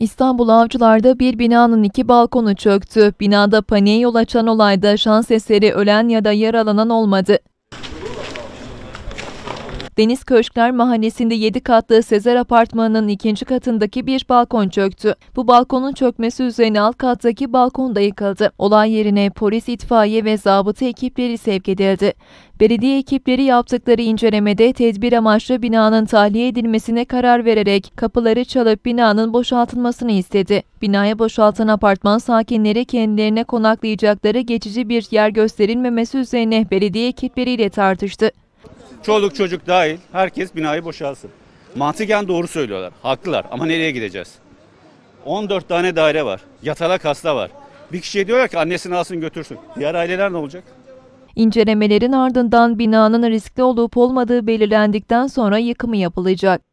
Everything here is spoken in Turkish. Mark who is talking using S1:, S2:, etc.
S1: İstanbul Avcılar'da bir binanın iki balkonu çöktü. Binada paniğe yol açan olayda şans eseri ölen ya da yaralanan olmadı. Deniz Köşkler Mahallesi'nde 7 katlı Sezer Apartmanı'nın ikinci katındaki bir balkon çöktü. Bu balkonun çökmesi üzerine alt kattaki balkon da yıkıldı. Olay yerine polis, itfaiye ve zabıta ekipleri sevk edildi. Belediye ekipleri yaptıkları incelemede tedbir amaçlı binanın tahliye edilmesine karar vererek kapıları çalıp binanın boşaltılmasını istedi. Binaya boşaltan apartman sakinleri kendilerine konaklayacakları geçici bir yer gösterilmemesi üzerine belediye ekipleriyle tartıştı.
S2: Çoluk çocuk dahil herkes binayı boşalsın. Mantıken doğru söylüyorlar. Haklılar ama nereye gideceğiz? 14 tane daire var. Yatalak hasta var. Bir kişiye diyorlar ki annesini alsın götürsün. Diğer aileler ne olacak?
S1: İncelemelerin ardından binanın riskli olup olmadığı belirlendikten sonra yıkımı yapılacak.